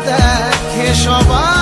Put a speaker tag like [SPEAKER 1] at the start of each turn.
[SPEAKER 1] দেখে সবাই